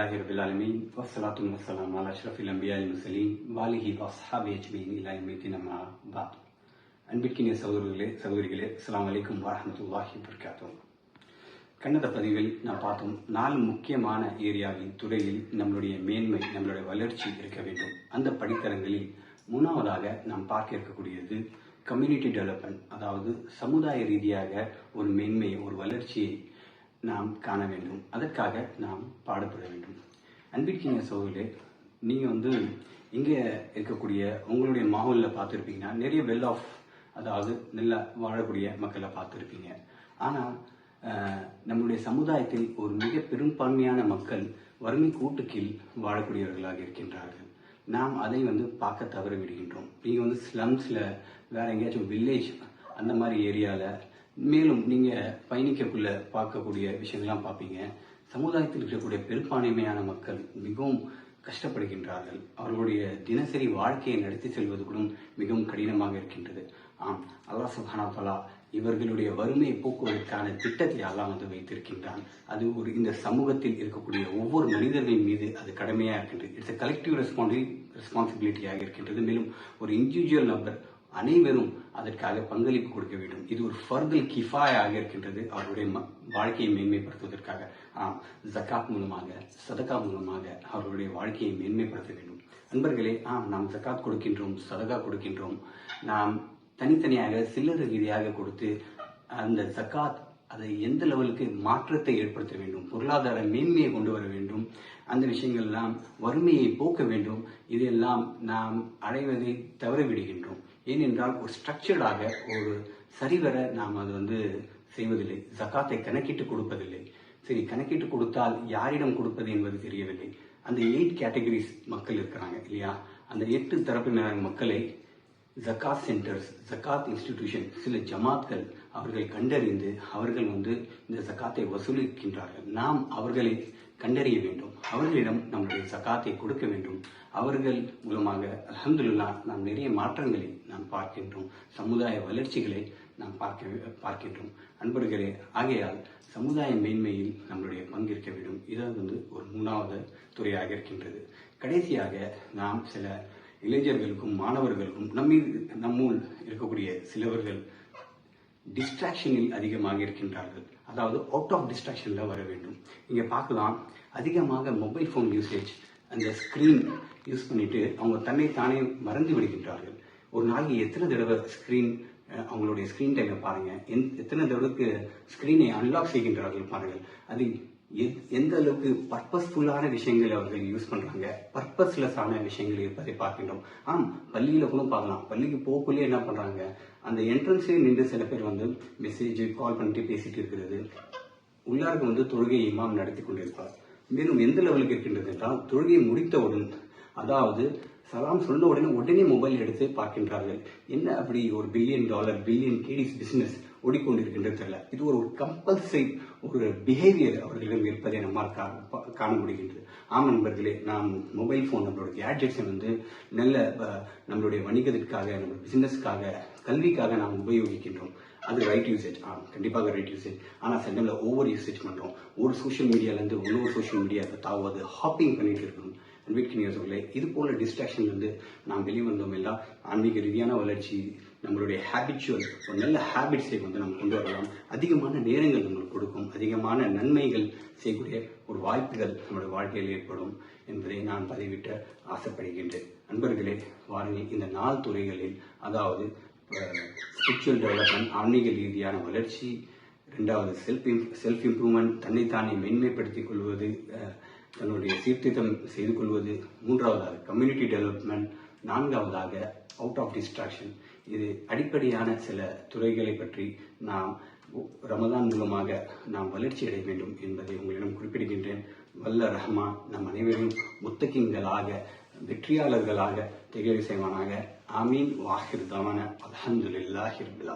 alhamdulillahi rabbil alamin wassalatu wassalamu ala ashrafil anbiya'i mursalin வாலிஹி வாஸ்ஹாபி Ajmeen இல்லா எம்மித்தின் அம்மா பாத் அன்பிற்கினிய சகோதரர்களே சகோதரிகளே அஸ்லாம் வலைக்கும் வரமத்துல்லாஹி வர்காத்தோம் கண்ணத பதிவில் நாம் பார்த்தோம் நாலு முக்கியமான ஏரியாவின் துறையில் நம்மளுடைய மேன்மை நம்மளுடைய வளர்ச்சி இருக்க வேண்டும். அந்த படித்தரங்களில் மூணாவதாக நாம் பார்க்க இருக்கக்கூடியது கம்யூனிட்டி டெவலப்மெண்ட் அதாவது சமுதாய ரீதியாக ஒரு மேன்மையை ஒரு வளர்ச்சியை நாம் காண வேண்டும். அதற்காக நாம் பாடுபட வேண்டும். அன்பிற்கிங்க சோழர்களே நீங்கள் வந்து இங்கே இருக்கக்கூடிய உங்களுடைய மாஹோலில் பார்த்துருப்பீங்கன்னா நிறைய வெல் ஆஃப் அதாவது நல்லா வாழக்கூடிய மக்களை பார்த்துருப்பீங்க. ஆனால் நம்முடைய சமுதாயத்தில் ஒரு மிக பெரும்பான்மையான மக்கள் வறுமை கூட்டு கீழ் வாழக்கூடியவர்களாக இருக்கின்றார்கள். நாம் அதை வந்து பார்க்க தவற விடுகின்றோம் நீங்கள் வந்து ஸ்லம்ஸில் வேற எங்கேயாச்சும் வில்லேஜ் அந்த மாதிரி ஏரியாவில் மேலும் நீங்கள் பயணிக்கக்குள்ள பார்க்கக்கூடிய விஷயங்கள்லாம் பார்ப்பீங்க. சமுதாயத்தில் இருக்கக்கூடிய பெரும்பான்மையான மக்கள் மிகவும் கஷ்டப்படுகின்றார்கள். அவர்களுடைய தினசரி வாழ்க்கையை நடத்தி செல்வது கூட மிகவும் கடினமாக இருக்கின்றது. ஆம் அல்லாஹ் சுபானா இவர்களுடைய வறுமையை போக்குவதற்கான திட்டத்தை அல்லாஹ் வந்து வைத்திருக்கின்றான். அது ஒரு இந்த சமூகத்தில் இருக்கக்கூடிய ஒவ்வொரு மனிதர்களின் மீது அது கடமையாக இருக்கின்றது. இட்ஸ் கலெக்டிவ் ரெஸ்பான்சி ரெஸ்பான்சிபிலிட்டியாக இருக்கின்றது. மேலும் ஒரு இண்டிவிஜுவல் நபர் அனைவரும் அதற்காக பங்களிப்பு கொடுக்க வேண்டும். இது ஒரு ஃபர்தல் கிஃபாயாக இருக்கின்றது அவருடைய ம- வாழ்க்கையை மேன்மைப்படுத்துவதற்காக. ஆம் ஜக்காத் மூலமாக சதகா மூலமாக அவர்களுடைய வாழ்க்கையை மேன்மைப்படுத்த வேண்டும். நண்பர்களே ஆம் நாம் ஜக்காத் கொடுக்கின்றோம் சதகா கொடுக்கின்றோம். நாம் தனித்தனியாக சில்லறை ரீதியாக கொடுத்து அந்த ஜக்காத் அதை எந்த லெவலுக்கு மாற்றத்தை ஏற்படுத்த வேண்டும் பொருளாதார மேன்மையை கொண்டு வர வேண்டும் அந்த விஷயங்கள்லாம் வறுமையை போக்க வேண்டும் இதையெல்லாம் நாம் அடைவதை தவற விடுகின்றோம் ஏனென்றால் ஒரு ஸ்ட்ரக்சர்டாக ஒரு சரிவர நாம் அது வந்து செய்வதில்லை. ஜக்காத்தை கணக்கிட்டு கொடுப்பதில்லை. சரி கணக்கிட்டு கொடுத்தால் யாரிடம் கொடுப்பது என்பது தெரியவில்லை. அந்த எயிட் கேட்டகரிஸ் மக்கள் இருக்கிறாங்க இல்லையா? அந்த எட்டு தரப்பினர் மக்களை ஜக்காத் சென்டர்ஸ் ஜக்காத் இன்ஸ்டிடியூஷன் சில ஜமாத்கள் அவர்கள் கண்டறிந்து அவர்கள் வந்து இந்த ஜக்காத்தை வசூலிக்கின்றார்கள். நாம் அவர்களை கண்டறிய வேண்டும். அவர்களிடம் நம்முடைய ஜக்காத்தை கொடுக்க வேண்டும். அவர்கள் மூலமாக அலமதுல்லா நாம் நிறைய மாற்றங்களை நாம் பார்க்கின்றோம். சமுதாய வளர்ச்சிகளை நாம் பார்க்க பார்க்கின்றோம். அன்பர்களே ஆகையால் சமுதாய மேன்மையில் நம்மளுடைய பங்கிருக்க வேண்டும். இது வந்து ஒரு மூணாவது துறையாக இருக்கின்றது. கடைசியாக நாம் சில இளைஞர்களுக்கும் மாணவர்களுக்கும் நம்ம நம்முள் இருக்கக்கூடிய சிலவர்கள் டிஸ்ட்ராக்ஷனில் அதிகமாக இருக்கின்றார்கள். அதாவது அவுட் ஆஃப் டிஸ்ட்ராக்ஷனில் வர வேண்டும். இங்கே பார்க்கலாம். அதிகமாக மொபைல் ஃபோன் யூசேஜ் அந்த ஸ்க்ரீன் யூஸ் பண்ணிட்டு அவங்க தன்னை தானே மறந்து விடுகின்றார்கள். ஒரு நாளைக்கு எத்தனை தடவை ஸ்க்ரீன் அவங்களுடைய ஸ்க்ரீன் டைமை பாருங்கள் எத்தனை தடவைக்கு ஸ்க்ரீனை அன்லாக் செய்கின்றார்கள் பாருங்கள். அது எந்த அளவுக்கு பர்பஸ்ஃபுல்லான விஷயங்களை அவர்கள் யூஸ் பண்றாங்க? பர்பஸ்லெஸ்ஸான விஷயங்கள் இருப்பதை பார்க்கின்றோம். ஆம் பள்ளியில கூட பார்க்கலாம். பள்ளிக்கு போகக்குள்ளே என்ன பண்றாங்க? அந்த என்ட்ரன்ஸே நின்று சில பேர் வந்து மெசேஜ் கால் பண்ணிட்டு பேசிட்டு இருக்கிறது. உள்ளாருக்கு வந்து தொழுகை இமாம் நடத்தி கொண்டிருப்பார். மேலும் எந்த லெவலுக்கு இருக்கின்றது என்றால் தொழுகையை முடித்தவுடன் அதாவது சலாம் சொன்ன உடனே உடனே மொபைல் எடுத்து பார்க்கின்றார்கள். என்ன அப்படி ஒரு பில்லியன் டாலர் பில்லியன் கேடிஸ் பிசினஸ் ஓடிக்கொண்டிருக்கின்றது தெரியல. இது ஒரு கம்பல்சரி ஒரு பிஹேவியர் அவர்களிடம் இருப்பதை நம்மால் பா- காண முடிகின்றது. ஆம் நண்பர்களே நாம் மொபைல் ஃபோன் நம்மளோட கேட்ஜெட்ஸை வந்து நல்ல நம்மளுடைய வணிகத்திற்காக நம்ம பிசினஸ்க்காக கல்விக்காக நாம் உபயோகிக்கின்றோம். அது ரைட் யூசேஜ் ஆ கண்டிப்பாக ரைட் யூசேஜ் ஆனால் சில டைம்ல ஓவர் யூசேஜ் பண்ணுறோம் ஒரு சோஷியல் மீடியாலேருந்து இன்னொரு சோஷியல் மீடியா தாவது ஹாப்பிங் பண்ணிட்டு இருக்கணும். அன்பிற்கினிய இது போல டிஸ்ட்ராக்ஷன்லேருந்து நாம் வெளிவந்தோம் எல்லாம் ஆன்மீக ரீதியான வளர்ச்சி நம்மளுடைய ஹேபிச்சுவல் ஒரு நல்ல ஹேபிட்ஸை வந்து நம்ம கொண்டு வரலாம். அதிகமான நேரங்கள் நம்மளுக்கு கொடுக்கும். அதிகமான நன்மைகள் செய்யக்கூடிய ஒரு வாய்ப்புகள் நம்மளுடைய வாழ்க்கையில் ஏற்படும் என்பதை நான் பதிவிட்ட ஆசைப்படுகின்றேன். நண்பர்களே வாருங்கள் இந்த நாள் துறைகளில் அதாவது ஸ்பிரிச்சுவல் டெவலப்மெண்ட் ஆன்மீக ரீதியான வளர்ச்சி ரெண்டாவது செல்ஃப் செல்ஃப் இம்ப்ரூவ்மெண்ட் தன்னைத்தானே மேன்மைப்படுத்திக் கொள்வது தன்னுடைய சீர்திருத்தம் செய்து கொள்வது. மூன்றாவதாக கம்யூனிட்டி டெவலப்மெண்ட் நான்காவதாக அவுட் ஆஃப் டிஸ்ட்ராக்ஷன் இது அடிப்படையான சில துறைகளை பற்றி நாம் ரமதான் மூலமாக நாம் வளர்ச்சி அடைய வேண்டும் என்பதை உங்களிடம் குறிப்பிடுகின்றேன். வல்ல ரஹ்மான் நம் அனைவரும் முத்தகிங்களாக வெற்றியாளர்களாக திகழ செய்வானாக ஆமீன். வாஹிர் தவன அல்ஹம்துலில்லாஹி ரபில்